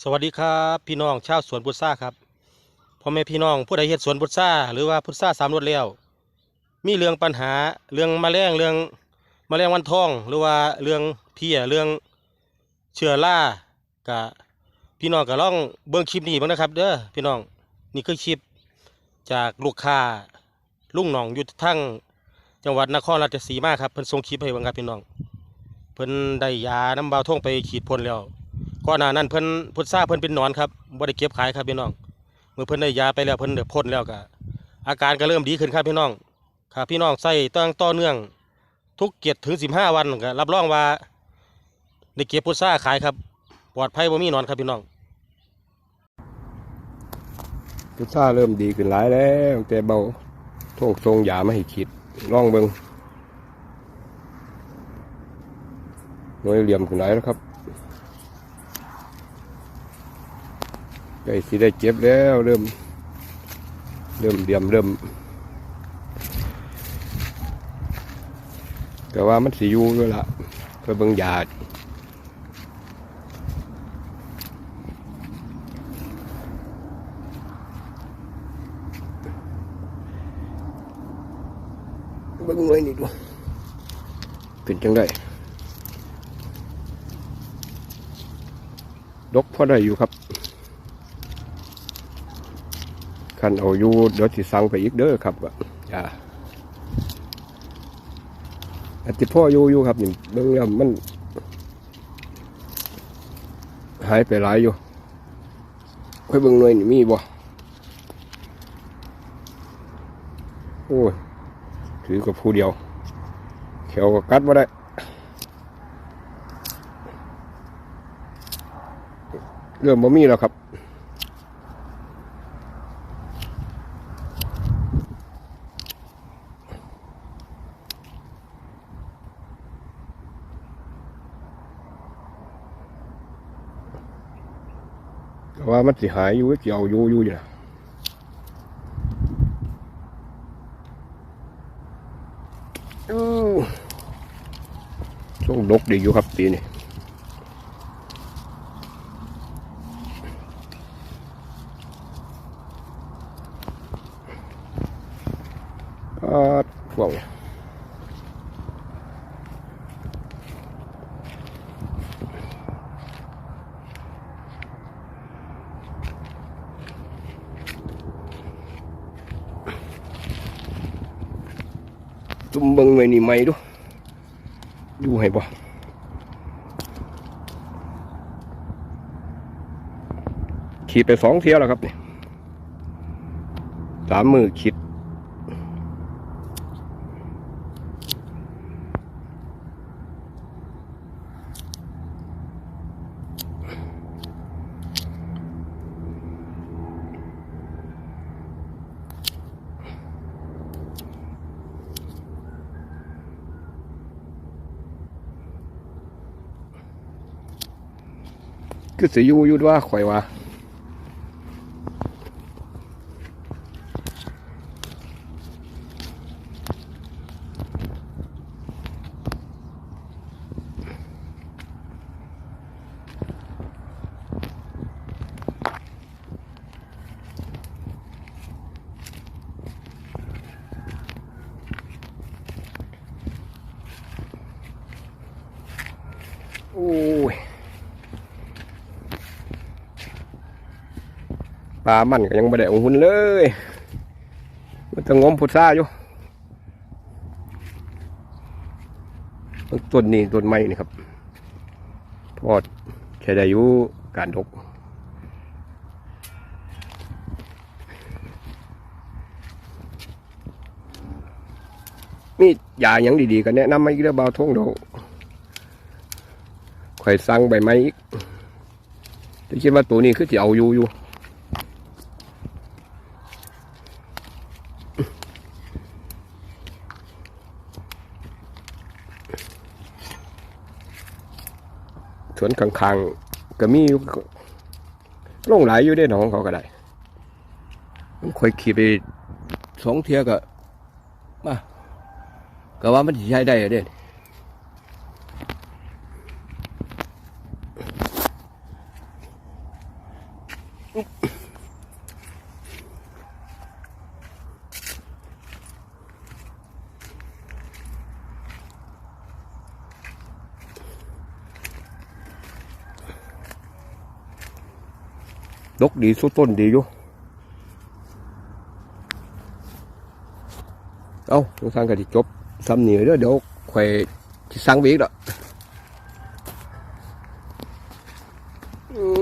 สวัสดีครับพี่น้องชาวสวนพุทราครับพ่อแม่พี่น้องผู้ใดเฮ็ดสวนพุทราหรือว่าพุทราสามรสแล้วมีเรื่องปัญหาเรื่องมแมลงเรื่องมแมลงวันทอง หรือว่าเรื่องเพี้ยเรื่องเชื้อรากะพี่น้องก็ลองเบิ่งคลิปนี้บ้างนะครับเด้อพี่น้องนี่คือคลิปจากลูกค้าลุงหนองอยู่ทั้งจังหวัดนครราชสีมาครับเพิ่นส่งคลิปให้บิ่งครับพี่น้องเพิ่นได้ยาน้ำเบาท่องไปฉีดพ่นแล้ว ก่อนหน้านั้นเพิ่นพุทราเพิ่นเป็นนอนครับบ่ได้เก็บขายครับพี่น้อง เมื่อเพิ่นได้ยาไปแล้วเพิ่นได้พ่นแล้วก็อาการก็เริ่มดีขึ้นครับพี่น้องครับพี่น้องใส่ตั้งต่อเนื่อง ทุกเกียรถึง15วันก็รับรองว่าได้เก็บพุทราขายครับ ปลอดภัยบ่มีนอนครับพี่น้องพุทราเริ่มดีขึ้นหลายแล้วแต่เบาโทงทรงยาไม่ให้คิดลองเบิงน่วยเหลี่ยมขึ้นหลายแล้วครับ ใกล้สิได้เจ็บแล้วเริ่ม เริ่มเหลี่ยมเริ่มแต่ว่ามันสิอยู่ด้วยละเพื่อเบิงยาเบิ่งหน่วยนี่ดูเป็นจังได้ดกพอได้อยู่ครับ คันเอาอยู่เดี๋ยวสิสั่งไปอีกเด้อครับว่าอย่าอาจจะพ่ออยู่อยู่ครับนี่เบิ่งแล้วมัน หายไปหลายอยู่ค่อยเบิ่งหน่วยนี่มีบ่โอ้ยถือกับผู้เดียวเขียวก็กัดมาได้เริ่มบ่มีแล้วครับ แต่ว่ามันสิหายอยู่เกี่ยวอยู่อยู่อยู่นะช่วงดกดีอยู่ครับปีนี้ก็พวกนี้ จุ่มเบิ้งไว้นี่ไหมดูดูให้บ่ขีดไปสองเที่ยวแล้วครับนี่สามมือขีด คือสิอยู่อยู่ด้วยข่อยว่าโอ้ย ปลามันก็ยังไม่ได้อาหุ่นเลยมันจะงมพุทราอยู่ต้นนี้ต้นไม้นี่ครับ พอดใช้ได้อยู่การดกนี่ยาอย่างดีๆกันแนะนำไมาอีกแล้วเบาทงเดยวข่อยสั่งใบไม้อีกแต่คิดว่าตัวนี้คือจะเอาอยู่อยู่ วนข้างๆก็มีอยู่ลงหลายอยู่ได้หนองเขาก็ได้มันคอยขี่ไปสองเทียก็มาก็ว่ามันใช้ได้เด้ ดกดีสุดต้นดีอยู่เอาทุกท่านก็จะจบทำเหนียวเด้อเดี๋ยวข่อยสิสั่งไปอีกดอกอืม